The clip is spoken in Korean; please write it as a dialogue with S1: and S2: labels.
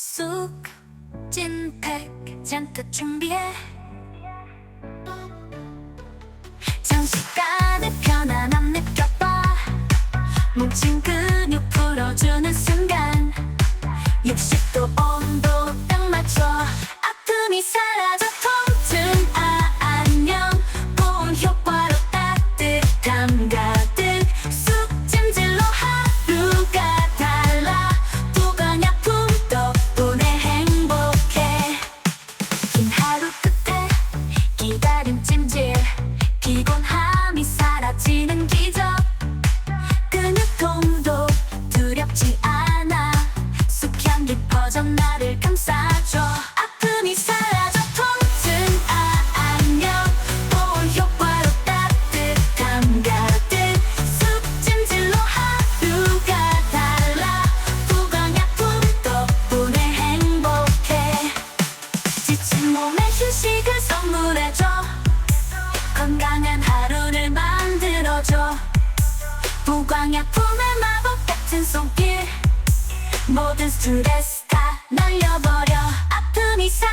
S1: 쑥 찐팩 잔뜩 준비해. 장시간의 편안함 느껴봐. 뭉친 근육 풀어주는 순간 60도 온도 딱 맞춰. 아픔이 사라져 통증 아 안녕. 보온 효과로 따뜻함 가 사라지는 기적. 근육통도 두렵지 않아. 쑥향기 퍼져 나를 감싸줘. 아픔이 사라져 통증. 아 안녕. 보온 효과로 따뜻함 가득. 쑥찜질로 하루가 달라. 부강약품 덕분에 행복해. 지친 몸에 휴식을 선물해줘 무광약품의 마법 같은 손길. 모든 스트레스 다 날려버려. 아픔이 사